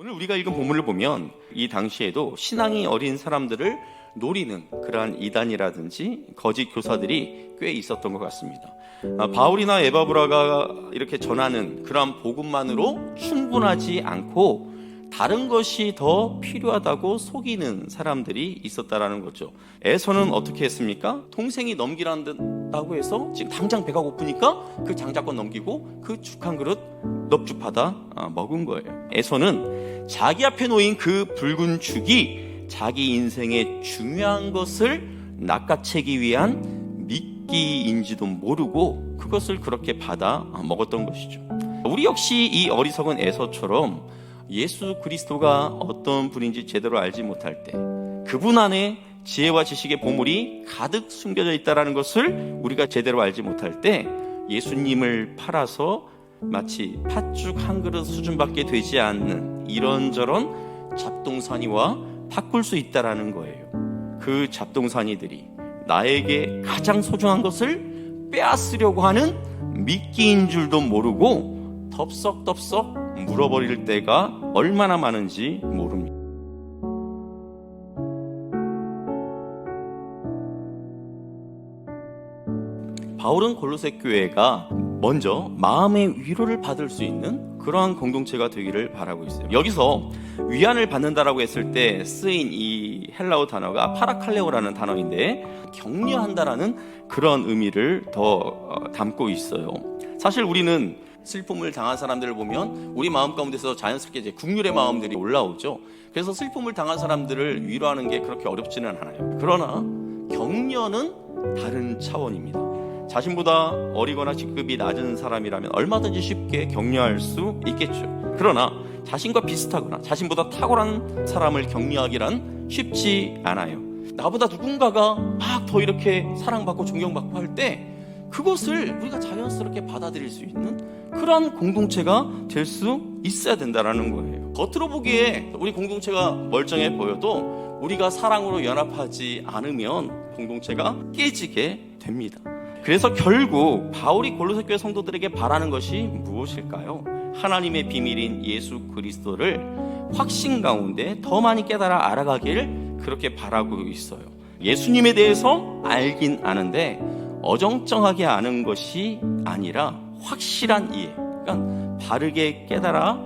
오늘 우리가 읽은 본문을 보면 이 당시에도 신앙이 어린 사람들을 노리는 그러한 이단이라든지 거짓 교사들이 꽤 있었던 것 같습니다. 아, 바울이나 에바브라가 이렇게 전하는 그러한 복음만으로 충분하지 않고 다른 것이 더 필요하다고 속이는 사람들이 있었다라는 거죠. 에서는 어떻게 했습니까? 동생이 넘기란다고 해서 지금 당장 배가 고프니까 그 장자권 넘기고 그 죽 한 그릇 넙죽하다 아, 먹은 거예요. 에서는 자기 앞에 놓인 그 붉은 죽이 자기 인생의 중요한 것을 낚아채기 위한 미끼인지도 모르고 그것을 그렇게 받아 먹었던 것이죠. 우리 역시 이 어리석은 에서처럼 예수 그리스도가 어떤 분인지 제대로 알지 못할 때 그분 안에 지혜와 지식의 보물이 가득 숨겨져 있다라는 것을 우리가 제대로 알지 못할 때 예수님을 팔아서 마치 팥죽 한 그릇 수준밖에 되지 않는 이런저런 잡동사니와 바꿀 수 있다라는 거예요. 그 잡동사니들이 나에게 가장 소중한 것을 빼앗으려고 하는 미끼인 줄도 모르고 덥석덥석 물어버릴 때가 얼마나 많은지 모릅니다. 바울은 골로새 교회가 먼저 마음의 위로를 받을 수 있는 그러한 공동체가 되기를 바라고 있어요. 여기서 위안을 받는다라고 했을 때 쓰인 이 헬라어 단어가 파라칼레오라는 단어인데 격려한다라는 그런 의미를 더 어, 담고 있어요. 사실 우리는 슬픔을 당한 사람들을 보면 우리 마음 가운데서 자연스럽게 이제 국률의 마음들이 올라오죠. 그래서 슬픔을 당한 사람들을 위로하는 게 그렇게 어렵지는 않아요. 그러나 격려는 다른 차원입니다. 자신보다 어리거나 직급이 낮은 사람이라면 얼마든지 쉽게 격려할 수 있겠죠. 그러나 자신과 비슷하거나 자신보다 탁월한 사람을 격려하기란 쉽지 않아요. 나보다 누군가가 막 더 이렇게 사랑받고 존경받고 할 때 그것을 우리가 자연스럽게 받아들일 수 있는 그런 공동체가 될 수 있어야 된다라는 거예요. 겉으로 보기에 우리 공동체가 멀쩡해 보여도 우리가 사랑으로 연합하지 않으면 공동체가 깨지게 됩니다. 그래서 결국 바울이 골로새 교회 성도들에게 바라는 것이 무엇일까요? 하나님의 비밀인 예수 그리스도를 확신 가운데 더 많이 깨달아 알아가길 그렇게 바라고 있어요. 예수님에 대해서 알긴 아는데 어정쩡하게 아는 것이 아니라 확실한 이해. 그러니까 바르게 깨달아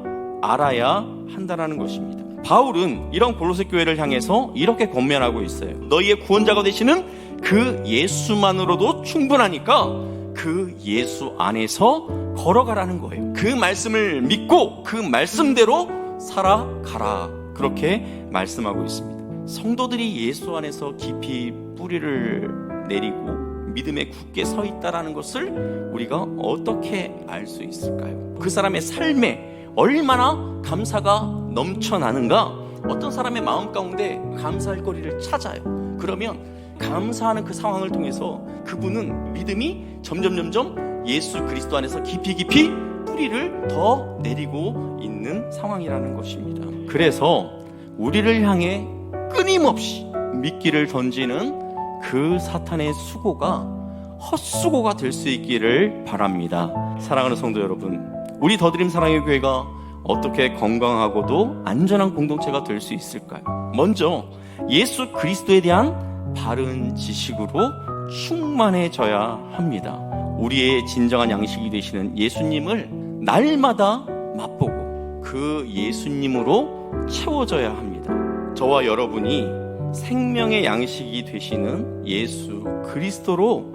알아야 한다는 것입니다. 바울은 이런 골로새 교회를 향해서 이렇게 권면하고 있어요. 너희의 구원자가 되시는 그 예수만으로도 충분하니까 그 예수 안에서 걸어가라는 거예요. 그 말씀을 믿고 그 말씀대로 살아가라. 그렇게 말씀하고 있습니다. 성도들이 예수 안에서 깊이 뿌리를 내리고 믿음에 굳게 서 있다라는 것을 우리가 어떻게 알 수 있을까요? 그 사람의 삶에 얼마나 감사가 넘쳐나는가? 어떤 사람의 마음 가운데 감사할 거리를 찾아요. 그러면 감사하는 그 상황을 통해서 그분은 믿음이 점점 점점 예수 그리스도 안에서 깊이 깊이 뿌리를 더 내리고 있는 상황이라는 것입니다. 그래서 우리를 향해 끊임없이 미끼를 던지는 그 사탄의 수고가 헛수고가 될 수 있기를 바랍니다. 사랑하는 성도 여러분, 우리 더드림 사랑의 교회가 어떻게 건강하고도 안전한 공동체가 될 수 있을까요? 먼저 예수 그리스도에 대한 바른 지식으로 충만해져야 합니다. 우리의 진정한 양식이 되시는 예수님을 날마다 맛보고 그 예수님으로 채워져야 합니다. 저와 여러분이 생명의 양식이 되시는 예수 그리스도로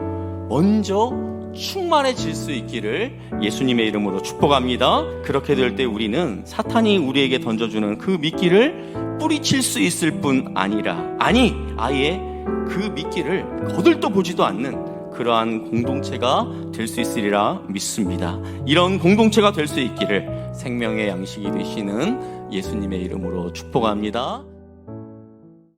먼저 충만해질 수 있기를 예수님의 이름으로 축복합니다. 그렇게 될 때 우리는 사탄이 우리에게 던져주는 그 미끼를 뿌리칠 수 있을 뿐 아니라, 아니, 아예 그 미끼를 거들떠 보지도 않는 그러한 공동체가 될 수 있으리라 믿습니다. 이런 공동체가 될 수 있기를 생명의 양식이 되시는 예수님의 이름으로 축복합니다.